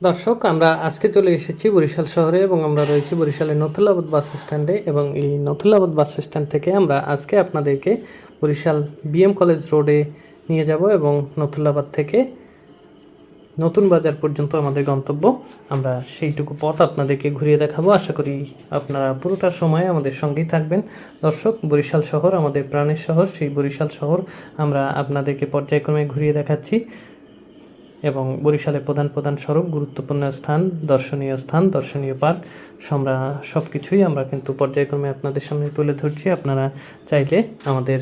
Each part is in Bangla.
দর্শক, আমরা আজকে চলে এসেছি বরিশাল শহরে এবং আমরা রয়েছি বরিশালের নথুল্লাবাদ বাস স্ট্যান্ডে এবং এই নথুল্লাবাদ বাস স্ট্যান্ড থেকে আমরা আজকে আপনাদেরকে বরিশাল বিএম কলেজ রোডে নিয়ে যাব এবং নথুল্লাবাদ থেকে নতুন বাজার পর্যন্ত আমাদের গন্তব্য। আমরা সেইটুকু পথ আপনাদেরকে ঘুরিয়ে দেখাবো। আশা করি আপনারা পুরোটা সময় আমাদের সঙ্গেই থাকবেন। দর্শক, বরিশাল শহর আমাদের প্রাণের শহর। সেই বরিশাল শহর আমরা আপনাদেরকে পর্যায়ক্রমে ঘুরিয়ে দেখাচ্ছি। এবং বরিশালের প্রধান প্রধান সড়ক গুরুত্বপূর্ণ স্থান, দর্শনীয় স্থান, দর্শনীয় পার্ক, আমরা সব কিছুই আমরা কিন্তু পর্যায়ক্রমে আপনাদের সামনে তুলে ধরছি। আপনারা চাইলে আমাদের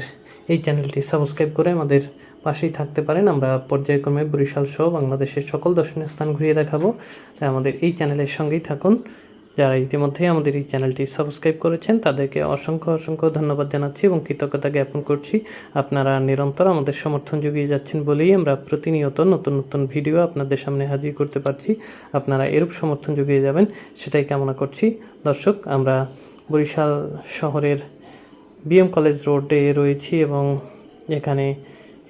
এই চ্যানেলটি সাবস্ক্রাইব করে আমাদের পাশেই থাকতে পারেন। আমরা পর্যায়ক্রমে বরিশাল সহ বাংলাদেশের সকল দর্শনীয় স্থান ঘুরিয়ে দেখাবো। তাই আমাদের এই চ্যানেলের সঙ্গেই থাকুন। যারা ইতিমধ্যেই আমাদের এই চ্যানেলটি সাবস্ক্রাইব করেছেন, তাদেরকে অসংখ্য অসংখ্য ধন্যবাদ জানাচ্ছি এবং কৃতজ্ঞতা জ্ঞাপন করছি। আপনারা নিরন্তর আমাদের সমর্থন জুগিয়ে যাচ্ছেন বলেই আমরা প্রতিনিয়ত নতুন নতুন ভিডিও আপনাদের সামনে হাজির করতে পারছি। আপনারা এরূপ সমর্থন জুগিয়ে যাবেন, সেটাই কামনা করছি। দর্শক, আমরা বরিশাল শহরের বিএম কলেজ রোডে রয়েছি এবং এখানে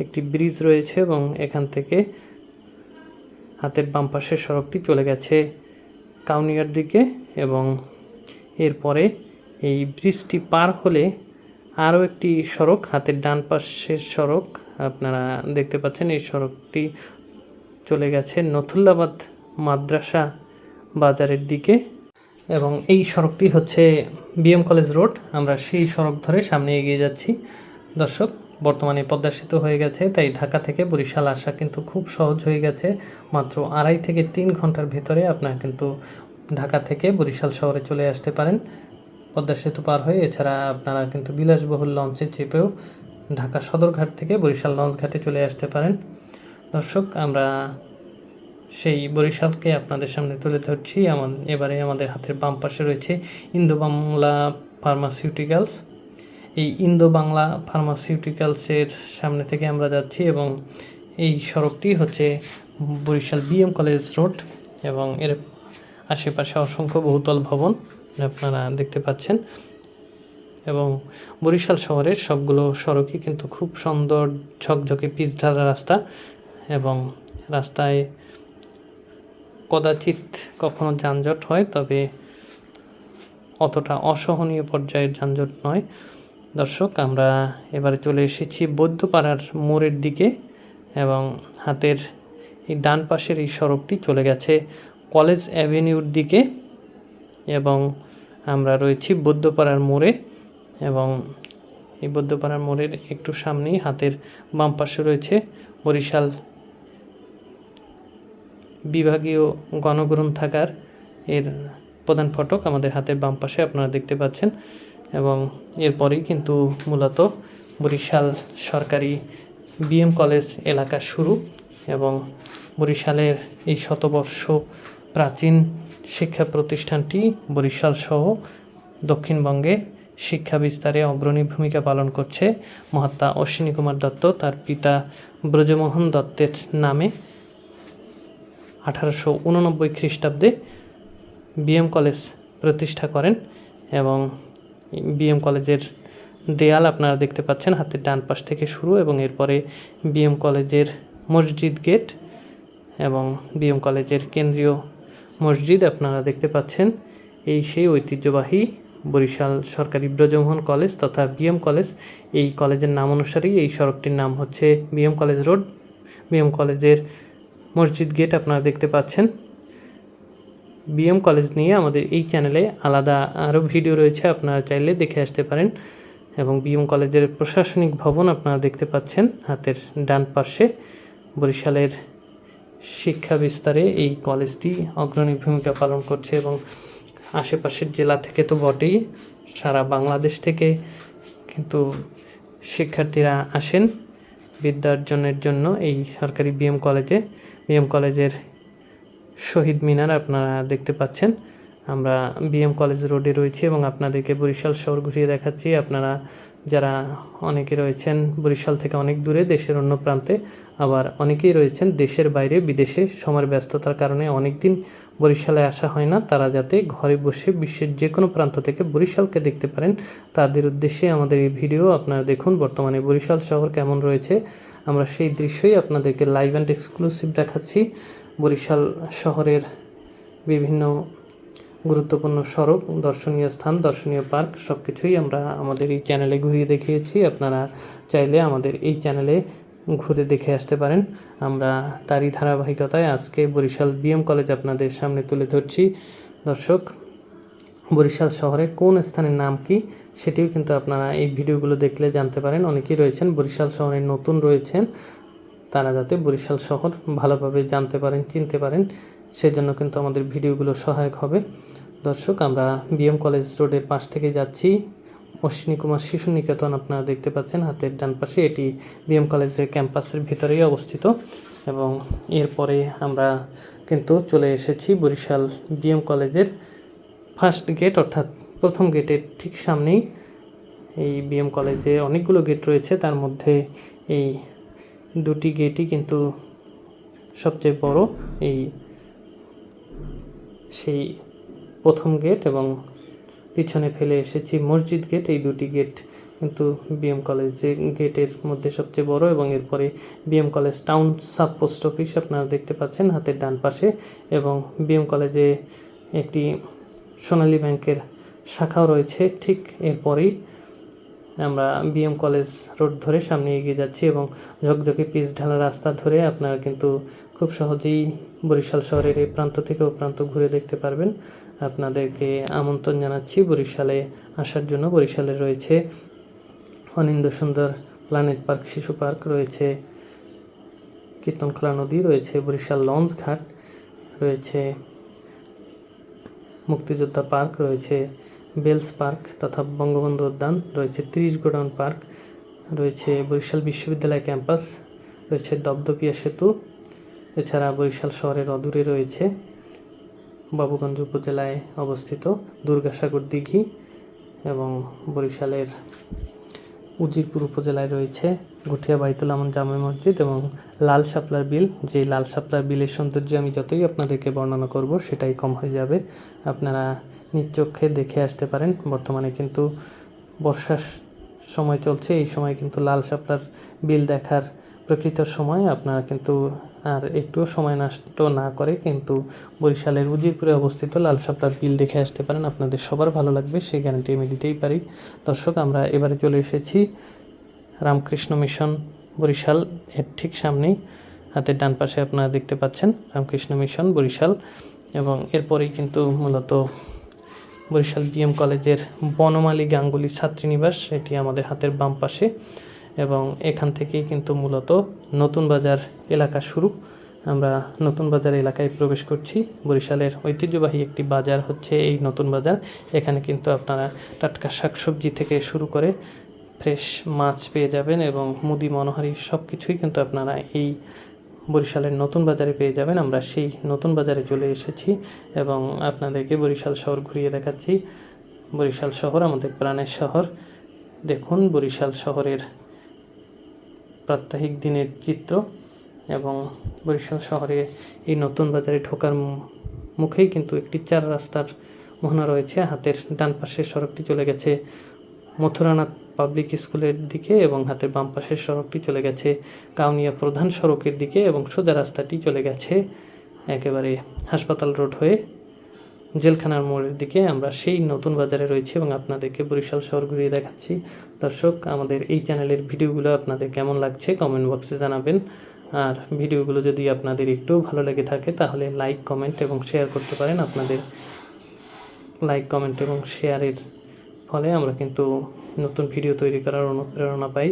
একটি ব্রিজ রয়েছে এবং এখান থেকে হাতের বাম পাশের সড়কটি চলে গেছে। কাউনিয়ার দিকে এবং এরপরে এই ব্রিজটি পার হলে আরও একটি সড়ক, হাতের ডান পাশের সড়ক, আপনারা দেখতে পাচ্ছেন এই সড়কটি চলে গেছে নথুল্লাবাদ মাদ্রাসা বাজারের দিকে এবং এই সড়কটি হচ্ছে বিএম কলেজ রোড। আমরা সেই সড়ক ধরে সামনে এগিয়ে যাচ্ছি। দর্শক, বর্তমানে পদ্মা সেতু হয়ে গেছে, তাই ঢাকা থেকে বরিশাল আসা কিন্তু খুব সহজ হয়ে গেছে। মাত্র আড়াই থেকে তিন ঘণ্টার ভেতরে আপনারা কিন্তু ঢাকা থেকে বরিশাল শহরে চলে আসতে পারেন। পদ্মা সেতু পার হয়ে এছাড়া আপনারা কিন্তু বিলাসবহুল লঞ্চে চেপেও ঢাকা সদরঘাট থেকে বরিশাল লঞ্চ ঘাটে চলে আসতে পারেন। দর্শক, আমরা সেই বরিশালকে আপনাদের সামনে তুলে ধরছি। এবারে আমাদের হাতের বাম পাশে রয়েছে ইন্দো বাংলা ফার্মাসিউটিক্যালস। এই ইন্দো বাংলা ফার্মাসিউটিক্যালসের সামনে থেকে আমরা যাচ্ছি এবং এই সড়কটি হচ্ছে বরিশাল বিএম কলেজ রোড এবং এর আশেপাশে অসংখ্য বহুতল ভবন আপনারা দেখতে পাচ্ছেন এবং বরিশাল শহরের সবগুলো সড়কই কিন্তু খুব সুন্দর ঝকঝকে পিচ ঢালা রাস্তা এবং রাস্তায় কদাচিৎ কখনো যানজট হয়, তবে অতটা অসহনীয় পর্যায়ের যানজট নয়। দর্শক, আমরা এবারে চলে এসেছি বৌদ্ধপাড়ার মোড়ের দিকে এবং হাতের এই ডান পাশের এই সড়কটি চলে গেছে কলেজ অ্যাভিনিউর দিকে এবং আমরা রয়েছি বৌদ্ধপাড়ার মোড়ে এবং এই বৌদ্ধপাড়ার মোড়ের একটু সামনেই হাতের বাম পাশে রয়েছে বরিশাল বিভাগীয় গণগ্রন্থাগার। এর প্রধান ফটক আমাদের হাতের বাম পাশে, আপনারা দেখতে পাচ্ছেন। এবং এরপরেই কিন্তু মূলত বরিশাল সরকারি বিএম কলেজ এলাকা শুরু এবং বরিশালের এই শতবর্ষ প্রাচীন শিক্ষা প্রতিষ্ঠানটি বরিশাল সহ দক্ষিণবঙ্গে শিক্ষা বিস্তারে অগ্রণী ভূমিকা পালন করছে মহাত্মা অশ্বিনী কুমার দত্ত, তার পিতা ব্রজমোহন দত্তের নামে। আঠারোশো উননব্বই খ্রিস্টাব্দে বিএম কলেজ প্রতিষ্ঠা করেন এবং বিএম কলেজের দেয়াল আপনারা দেখতে পাচ্ছেন, হাতের ডান পাশ থেকে শুরু এবং এরপরে বিএম কলেজের মসজিদ গেট এবং বিএম কলেজের কেন্দ্রীয় মসজিদ আপনারা দেখতে পাচ্ছেন। এই সেই ঐতিহ্যবাহী বরিশাল সরকারি ব্রজমোহন কলেজ তথা বিএম কলেজ। এই কলেজের নাম অনুসারেই এই সড়কটির নাম হচ্ছে বিএম কলেজ রোড। বিএম কলেজের মসজিদ গেট আপনারা দেখতে পাচ্ছেন। বিএম কলেজ নিয়ে আমাদের এই চ্যানেলে আলাদা আরও ভিডিও রয়েছে, আপনারা চাইলে দেখে আসতে পারেন। এবং বিএম কলেজের প্রশাসনিক ভবন আপনারা দেখতে পাচ্ছেন, হাতের ডান পাশে বরিশালের শিক্ষা বিস্তারে এই কলেজটি অগ্রণী ভূমিকা পালন করছে এবং আশেপাশের জেলা থেকে তো বটেই, সারা বাংলাদেশ থেকে কিন্তু শিক্ষার্থীরা আসেন। বিদ্যা অর্জনের জন্য এই সরকারি বিএম কলেজে বিএম কলেজের শহীদ মিনার আপনারা দেখতে পাচ্ছেন। আমরা বিএম কলেজ রোডে রয়েছি এবং আপনাদেরকে বরিশাল শহর ঘুরিয়ে দেখাচ্ছি। আপনারা যারা অনেকে রয়েছেন বরিশাল থেকে অনেক দূরে দেশের অন্য প্রান্তে, আবার অনেকেই রয়েছেন দেশের বাইরে, বিদেশে সময়ের ব্যস্ততার কারণে অনেক দিন বরিশালে আসা হয় না। তারা যাতে ঘরে বসে বিশ্বের যে কোনো প্রান্ত থেকে বরিশালকে দেখতে পারেন, তাদের উদ্দেশ্যে আমাদের এই ভিডিও আপনারা দেখুন। বর্তমানে বরিশাল শহর কেমন রয়েছে, আমরা সেই দৃশ্যই আপনাদেরকে লাইভ অ্যান্ড এক্সক্লুসিভ দেখাচ্ছি। বরিশাল শহরের বিভিন্ন গুরুত্বপূর্ণ সড়ক, দর্শনীয় স্থান, দর্শনীয় পার্ক সব কিছুই আমরা আমাদের এই চ্যানেলে ঘুরিয়ে দেখিয়েছি। আপনারা চাইলে আমাদের এই চ্যানেলে ঘুরে দেখে আসতে পারেন। আমরা তারই ধারাবাহিকতায় আজকে বরিশাল বিএম কলেজ আপনাদের সামনে তুলে ধরছি। দর্শক, বরিশাল শহরের কোন স্থানের নাম কি সেটিও কিন্তু আপনারা এই ভিডিওগুলো দেখলে জানতে পারেন। অনেকেই রয়েছেন, বরিশাল শহরে নতুন রয়েছেন। তারা যাতে বরিশাল শহর ভালোভাবে জানতে পারেন, চিনতে পারেন, সেজন্য কিন্তু আমাদের ভিডিওগুলো সহায়ক হবে। দর্শক, আমরা বিএম কলেজ রোডের পাশ থেকে যাচ্ছি। অশ্বিনী কুমার শিশু নিকেতন আপনারা দেখতে পাচ্ছেন, হাতের ডান পাশে এটি বিএম কলেজের ক্যাম্পাসের ভিতরেই অবস্থিত। এবং এরপরে আমরা কিন্তু চলে এসেছি বরিশাল বিএম কলেজের ফার্স্ট গেট, অর্থাৎ প্রথম গেটের ঠিক সামনেই। এই বিএম কলেজে অনেকগুলো গেট রয়েছে, তার মধ্যে এই দুটি গেটই কিন্তু সবচেয়ে বড় এই সেই প্রথম গেট এবং পিছনে ফেলে এসেছি মসজিদ গেট এই দুটি গেট কিন্তু বিএম কলেজ যে গেটের মধ্যে সবচেয়ে বড় এবং এরপরে BM college town sub post office আপনারা দেখতে পাচ্ছেন হাতের ডান পাশে এবং বিএম কলেজে একটি সোনালী ব্যাংকের শাখাও রয়েছে, ঠিক এরপরেই আমরা বিএম কলেজ রোড ধরে সামনে এগিয়ে যাচ্ছি এবং ঝকঝকে পিচ ঢালা রাস্তা ধরে আপনারা কিন্তু খুব সহজেই বরিশাল শহরের এই প্রান্ত থেকে ও প্রান্ত ঘুরে দেখতে পারবেন। আপনাদেরকে আমন্ত্রণ জানাচ্ছি বরিশালে আসার জন্য। বরিশালে রয়েছে অনিন্দ সুন্দর প্ল্যানেট পার্ক শিশু পার্ক রয়েছে কীর্তনখোলা নদী, রয়েছে বরিশাল লঞ্চ ঘাট, রয়েছে মুক্তিযোদ্ধা পার্ক রয়েছে বেলস পার্ক তথা বঙ্গবন্ধু উদ্যান, রয়েছে ত্রিশ গোডাউন পার্ক, রয়েছে বরিশাল বিশ্ববিদ্যালয় ক্যাম্পাস, রয়েছে দপদপিয়া সেতু, এছাড়া বরিশাল শহরের অদূরে রয়েছে বাবুগঞ্জ উপজেলায় অবস্থিত দুর্গাসাগর দিঘি এবং বরিশালের উজিরপুর উপজেলায় রয়েছে গুঠিয়া বাইতুল আমন জামে মসজিদ এবং লাল শাপলার বিল। যে লাল শাপলার বিলের সৌন্দর্য আমি যতই আপনাদেরকে বর্ণনা করব, সেটাই কম হয়ে যাবে। আপনারা নিচক্ষে দেখে আসতে পারেন। বর্তমানে কিন্তু বর্ষার সময় চলছে। এই সময় কিন্তু লাল শাপলার বিল দেখার প্রকৃত সময়। আপনারা কিন্তু আর একটুও সময় নষ্ট না করে কিন্তু বরিশালের উজিরপুরে অবস্থিত লাল শাপলার বিল দেখে আসতে পারেন। আপনাদের সবার ভালো লাগবে, সেই গ্যারান্টি আমি দিতেই পারি। দর্শক, আমরা এবারে চলে এসেছি রামকৃষ্ণ মিশন বরিশাল এর ঠিক সামনেই। হাতের ডান পাশে আপনারা দেখতে পাচ্ছেন রামকৃষ্ণ মিশন বরিশাল এবং এরপরেই কিন্তু মূলত বরিশাল বিএম কলেজের বনমালী গাঙ্গুলি ছাত্রীনিবাস এটি আমাদের হাতের বাম পাশে। এবং এখান থেকেই কিন্তু মূলত নতুন বাজার এলাকা শুরু। আমরা নতুন বাজার এলাকায় প্রবেশ করছি। বরিশালের ঐতিহ্যবাহী একটি বাজার হচ্ছে এই নতুন বাজার। এখানে কিন্তু আপনারা টাটকা শাকসবজি থেকে শুরু করে ফ্রেশ মাছ পেয়ে যাবেন এবং মুদি, মনোহারি সব কিছুই কিন্তু আপনারা এই বরিশালের নতুন বাজারে পেয়ে যাবেন। আমরা সেই নতুন বাজারে চলে এসেছি এবং আপনাদেরকে বরিশাল শহর ঘুরিয়ে দেখাচ্ছি। বরিশাল শহর আমাদের প্রাণের শহর। দেখুন বরিশাল শহরের প্রাত্যহিক দিনের চিত্র এবং বরিশাল শহরে এই নতুন বাজারে ঢোকার মুখেই কিন্তু একটি চার রাস্তার মোহনা রয়েছে। হাতের ডান পাশের সড়কটি চলে গেছে মথুরানাথ পাবলিক স্কুলের দিকে এবং হাতের বাম পাশের সড়কটি চলে গেছে কাউনিয়া প্রধান সড়কের দিকে এবং সোজা রাস্তাটি চলে গেছে একেবারে হাসপাতাল রোড হয়ে। জেলখানার মোড়ের দিকে আমরা সেই নতুন বাজারে রয়েছি এবং আপনাদেরকে বরিশাল শহর ঘুরিয়ে দেখাচ্ছি। দর্শক, আমাদের এই চ্যানেলের ভিডিওগুলো আপনাদের কেমন লাগছে কমেন্ট বক্সে জানাবেন। আর ভিডিওগুলো যদি আপনাদের একটু ভালো লেগে থাকে, তাহলে লাইক, কমেন্ট এবং শেয়ার করতে পারেন। আপনাদের লাইক, কমেন্ট এবং শেয়ারের ফলে আমরা কিন্তু নতুন ভিডিও তৈরি করার অনুপ্রেরণা পাই।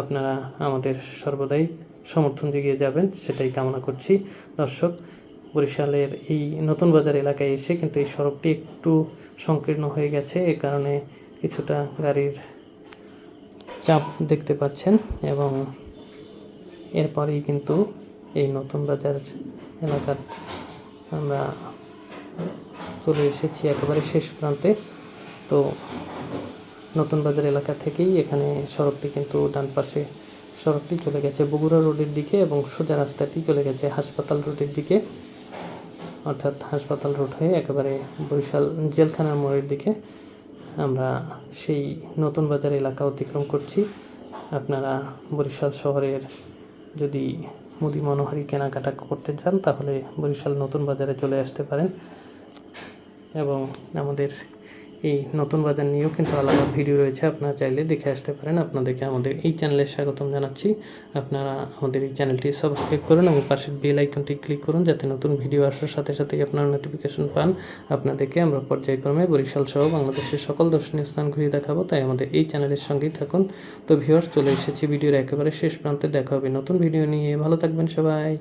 আপনারা আমাদের সর্বদাই সমর্থন জুগিয়ে যাবেন, সেটাই কামনা করছি। দর্শক বরিশালের এই নতুন বাজার এলাকায় এসে কিন্তু এই সড়কটি একটু সংকীর্ণ হয়ে গেছে। এ কারণে কিছুটা গাড়ির চাপ দেখতে পাচ্ছেন এবং এরপরেই কিন্তু এই নতুন বাজার এলাকার আমরা চলে এসেছি একেবারে শেষ প্রান্তে। তো নতুন বাজার এলাকা থেকেই এখানে সড়কটি কিন্তু ডান পাশে সড়কটি চলে গেছে বগুড়া রোডের দিকে এবং সোজা রাস্তাটি চলে গেছে হাসপাতাল রোডের দিকে। অর্থাৎ হাসপাতাল রোড হয়ে একেবারে বরিশাল জেলখানার মোড়ের দিকে আমরা সেই নতুন বাজার এলাকা অতিক্রম করছি। আপনারা বরিশাল শহরের যদি মুদি মনোহারি কেনাকাটা করতে চান, তাহলে বরিশাল নতুন বাজারে চলে আসতে পারেন। এবং আমাদের এই নতুন বাজার নিয়েও কিন্তু আলাদা ভিডিও রয়েছে, আপনারা চাইলে দেখে আসতে পারেন। আপনাদেরকে আমাদের এই চ্যানেলে স্বাগতম জানাচ্ছি। আপনারা আমাদের এই চ্যানেলটি সাবস্ক্রাইব করুন এবং পাশের বেল আইকনটি ক্লিক করুন যাতে নতুন ভিডিও আসার সাথে সাথেই আপনারা নোটিফিকেশন পান। আপনাদেরকে আমরা পর্যায়ক্রমে বরিশাল সহ বাংলাদেশের সকল দর্শনীয় স্থান ঘুরিয়ে দেখাবো, তাই আমাদের এই চ্যানেলের সঙ্গেই থাকুন। তো ভিউয়ার্স চলে এসেছি ভিডিওর একেবারে শেষ প্রান্তে, দেখা হবে নতুন ভিডিও নিয়ে। ভালো থাকবেন সবাই।